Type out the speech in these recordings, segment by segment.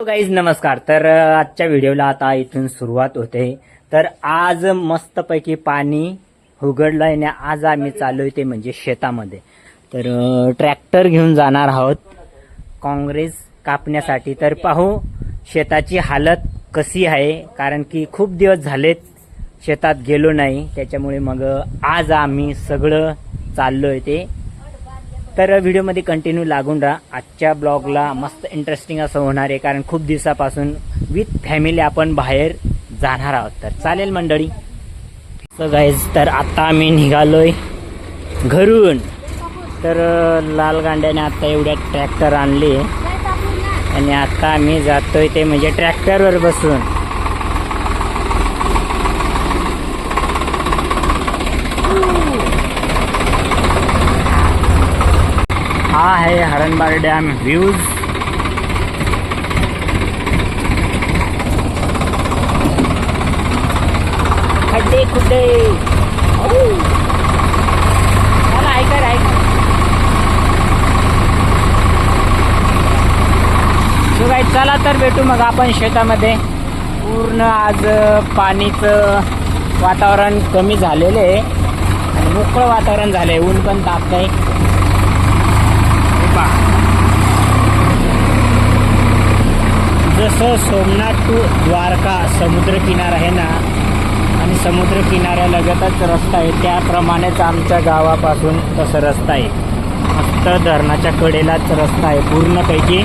Guys नमस्कार. तर आजच्या व्हिडिओला आता इथून सुरुवात होते. तर आज मस्तपैकी पाणी उघडलं आणि आज आम्ही चालू ते म्हणजे शेतामध्ये. तर ट्रॅक्टर घेऊन जाणार आहोत. काँग्रेस कापण्यासाठी. तर पाहू शेताची हालत कशी आहे. कारण की खूप दिवस झालेत शेतात गेलो नाही. त्याच्यामुळे मग आज आम्ही सगळं चाललोय ते. तर व्हिडिओमध्ये कंटिन्यू लागून राहा. आजच्या ब्लॉगला मस्त इंटरेस्टिंग असं होणार आहे कारण खूप दिवसापासून विथ फॅमिली आपण बाहेर जाणार आहोत. तर चालेल मंडळी. सो गाईज तर आता आम्ही निघालोय घरून. तर लाल गांड्याने आता एवढ्या ट्रॅक्टर आणले. आणि आता आम्ही जातोय ते म्हणजे ट्रॅक्टरवर बसून. हा आहे हरणबार डॅम व्ह्यूज. खड्डे खुड्डे. चला ऐका रे, चला तर भेटू मग आपण शेतामध्ये. पूर्ण आज पाणीचं वातावरण कमी झालेलं आहे. आणि मोकळं वातावरण झालंय. ऊन पण तापत आहे पहा. जसं सोमनाथ टू द्वारका समुद्रकिनारा आहे ना? आणि समुद्र किनाऱ्यालगतच रस्ता आहे. त्याप्रमाणेच आमच्या गावापासून तसं रस्ता आहे. मस्त धरणाच्या कडेलाच रस्ता आहे पूर्णपैकी.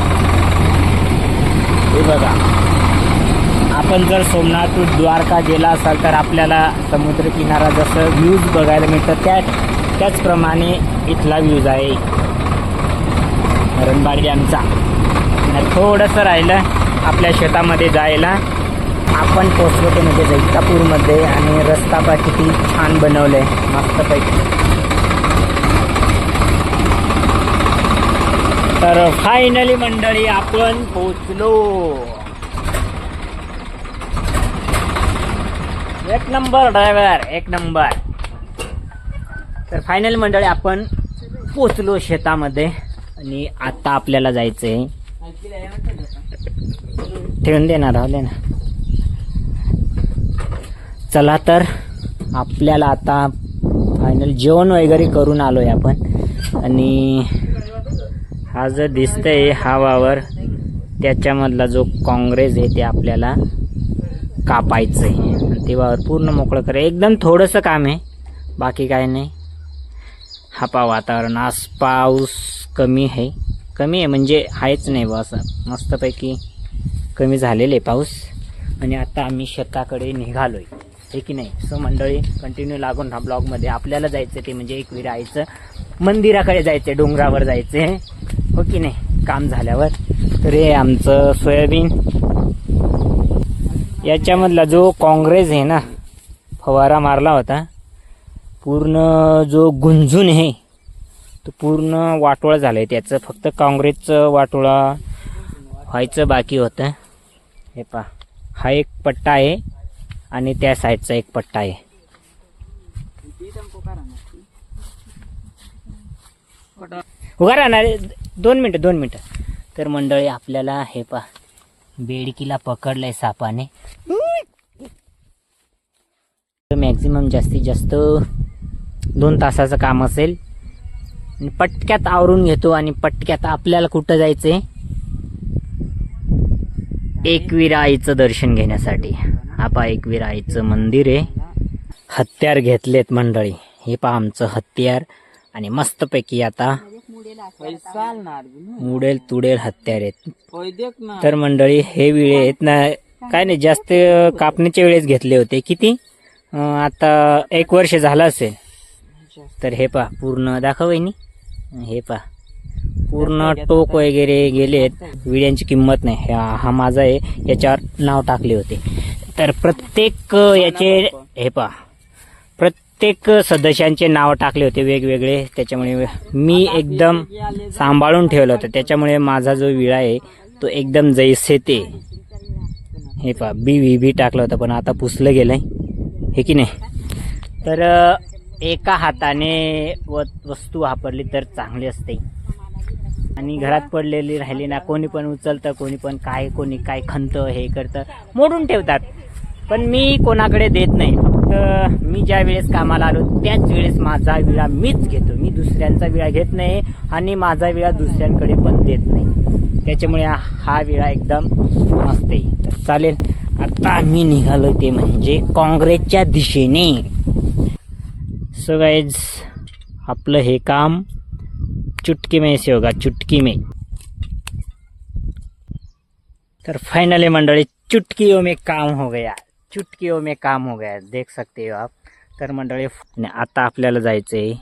हे बघा. आपण जर सोमनाथ टू द्वारका गेला असाल तर आपल्याला समुद्र किनारा जसं व्ह्यूज बघायला मिळतं त्या त्याचप्रमाणे इथला व्ह्यूज आहे. रणबाडी आमचा. थोडंसं राहिलं. आपल्या शेतामध्ये जायला आपण पोचलो ते म्हणजे जैतापूरमध्ये आणि रस्ता पा किती छान बनवलंय मस्तपैकी तर फायनली मंडळी आपण पोचलो. एक नंबर ड्रायव्हर एक नंबर. तर फायनल मंडळी आपण पोचलो शेतामध्ये आणि आता आपल्याला जायचंय. ठेवून देणार आहोत ना चला तर आपल्याला आता फायनल जेवण वगैरे करून आलो आहे आपण. आणि हा जो दिसतंय हा वावर त्याच्यामधला जो काँग्रेस आहे ते आपल्याला कापायचं आहे ते वावर पूर्ण मोकळं करे. एकदम थोडंसं काम आहे बाकी काय नाही. हा पा वातावरण. आज पाऊस कमी आहे. कमी आहे म्हणजे आहेच नाही बा असं. मस्तपैकी कमी झालेले पाऊस आणि आता आम्ही शेताकडे निघालोय. हे की नाही? सो मंडळी कंटिन्यू लागून हा ब्लॉगमध्ये आपल्याला जायचं ते म्हणजे एक विरायचं मंदिराकडे जायचं डोंगरावर जायचं हो की नाही? काम झाल्यावर. तर हे आमचं सोयाबीन. याच्यामधला जो काँग्रेस आहे ना फवारा मारला होता पूर्ण जो गुंजून आहे तो पूर्ण वाटोळा झालं आहे त्याचं फक्त काँग्रेसचं वाटोळा व्हायचं बाकी होतं. हे पा हा एक पट्टा आहे आणि त्या साईडचा एक पट्टा आहे. उभा राहणार दोन मिनटं दोन मिनटं. तर मंडळी आपल्याला हे पा बेडकीला पकडलंय सापाने. मॅक्झिमम जास्तीत जास्त दोन तासाचं काम असेल. आणि पटक्यात आवरून घेतो आणि पटक्यात आपल्याला कुठं जायचंय? एकवीरा आईचं दर्शन घेण्यासाठी. हा पहा एकवीरा आईचं मंदिर आहे. हत्यार घेतलेत मंडळी. हे पहा आमचं हत्यार. आणि मस्तपैकी आता उडेल तुडेल हत्यार आहेत. तर मंडळी हे वेळे आहेत ना काय नाही जास्त कापणीच्या वेळेस घेतले होते. किती? आता एक वर्ष झालं असेल. तर हे पहा पूर्ण दाखव हे पहा. पूर्ण टोक वगैरे गेलेत. विड्यांची किंमत नाही. हा माझा आहे. याच्यावर नाव टाकले होते. तर प्रत्येक याचे हे पहा. प्रत्येक सदस्यांचे नाव टाकले होते वेगवेगळे. त्याच्यामुळे मी एकदम सांभाळून ठेवलं होतं. त्याच्यामुळे माझा जो विळा आहे तो एकदम जैसे ते. हे पहा बी व्ही बी टाकलं होतं पण आता पुसलं गेलंय. हे की नाही? तर एका हाताने व वस्तू वापरली तर चांगली असते. आणि घरात पडलेली राहिली ना कोणी पण उचलतं कोणी पण काय कोणी काय खणतं हे करतं मोडून ठेवतात. पण मी कोणाकडे देत नाही. फक्त मी ज्या वेळेस कामाला आलो त्याच वेळेस माझा विळा मीच घेतो. मी दुसऱ्यांचा विळा घेत नाही आणि माझा विळा दुसऱ्यांकडे पण देत नाही. त्याच्यामुळे हा- विळा एकदम मस्त आहे. तर चालेल आता मी निघालो ते म्हणजे काँग्रेसच्या दिशेने. सो गाईज आपलं हे काम चुटकी में ऐसे होगा चुटकी में। तर फाइनली मंडळी चुटकियों में काम हो गया चुटकियों में काम हो गया देख सकते हो आप। तर मंडळी आता आपल्याला जायचंय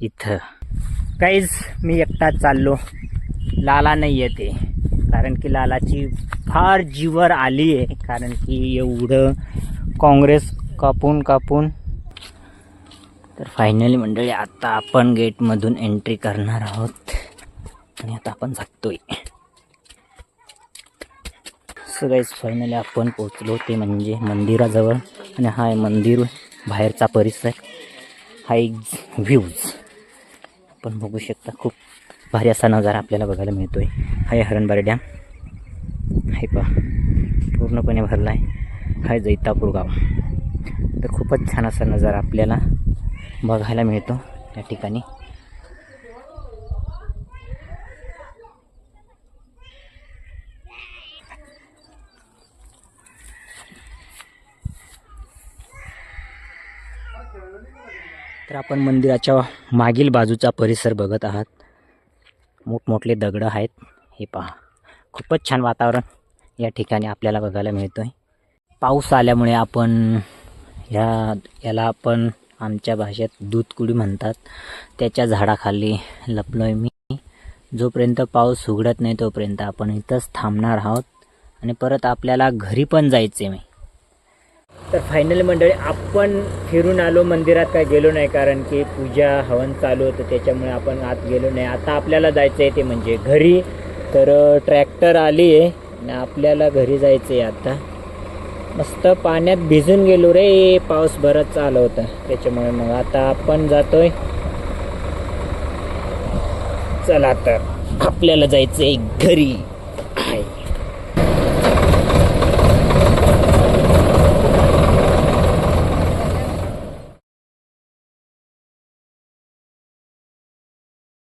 इथं। काहीच मी एकटा चाललो लाला नाही येते कारण की लालाची फार जीवर आली आहे कारण की एवढं काँग्रेस कापून कापून तर फायनली मंडळी आता आपण गेटमधून एंट्री करणार आहोत. आणि आता आपण जातोय. सगळेच फायनली आपण पोचलो ते म्हणजे मंदिराजवळ. आणि हा आहे मंदिर बाहेरचा परिसर. हा एक व्ह्यूज आपण बघू शकता खूप भारी असा नजारा आपल्याला बघायला मिळतो आहे हाय हरणबारी डॅम हाय पा पूर्णपणे भरला आहे हाय जैतापूर गाव. तर खूपच छान असा नजारा आपल्याला बघायला मिळतो या ठिकाणी. तर आपण मंदिराच्या मागील बाजूचा परिसर बघत आहात. मोठमोठले दगडं आहेत. हे पहा. खूपच छान वातावरण या ठिकाणी आपल्याला बघायला मिळतो आहे पाऊस आल्यामुळे आपण ह्या याला आपण आमच्या भाषेत दूधकुडी म्हणतात. त्याच्या झाडाखाली लपलो आहे मी. जोपर्यंत पाऊस उघडत नाही तोपर्यंत आपण इथंच थांबणार आहोत आणि परत आपल्याला घरी पण जायचे मी. तर फायनल मंडळी आपण फिरून आलो मंदिरात काय गेलो नाही कारण की पूजा हवन चालू होतं त्याच्यामुळे आपण आत गेलो नाही. आता आपल्याला जायचं आहे ते म्हणजे घरी. तर ट्रॅक्टर आली आहे आणि आपल्याला घरी जायचं आहे आता. मस्त पाण्यात भिजून गेलो रे. पाऊस भरत चालू होता. त्याच्यामुळे मग आता आपण जातोय. चला तर आपल्याला जायचं आहे घरी.